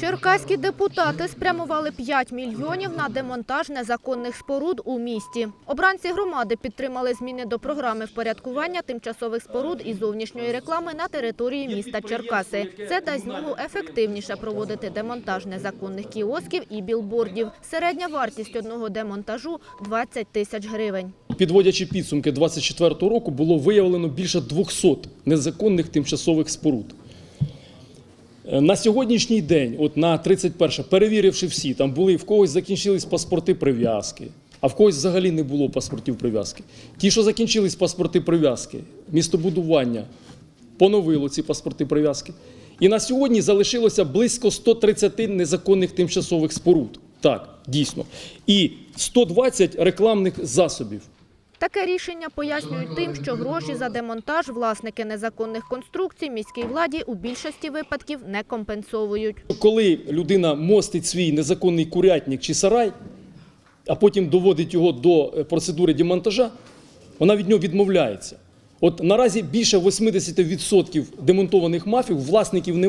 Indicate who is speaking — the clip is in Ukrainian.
Speaker 1: Черкаські депутати спрямували 5 мільйонів на демонтаж незаконних споруд у місті. Обранці громади підтримали зміни до програми впорядкування тимчасових споруд і зовнішньої реклами на території міста Черкаси. Це дасть змогу ефективніше проводити демонтаж незаконних кіосків і білбордів. Середня вартість одного демонтажу – 20 тисяч гривень.
Speaker 2: Підводячи підсумки 2024 року, було виявлено більше 200 незаконних тимчасових споруд. Е, На сьогоднішній день, от на 31, перевіривши всі, там були в когось закінчились паспорти прив'язки, а в когось взагалі не було паспортів прив'язки. Ті, що закінчились паспорти прив'язки, містобудування поновило ці паспорти прив'язки. І на сьогодні залишилося близько 130 незаконних тимчасових споруд. Так, дійсно. І 120 рекламних засобів.
Speaker 1: Таке рішення пояснюють тим, що гроші за демонтаж власники незаконних конструкцій міській владі у більшості випадків не компенсовують.
Speaker 2: Коли людина мостить свій незаконний курятник чи сарай, а потім доводить його до е, процедури демонтажа, вона від нього відмовляється. От наразі більше 80% демонтованих мафів власників немає.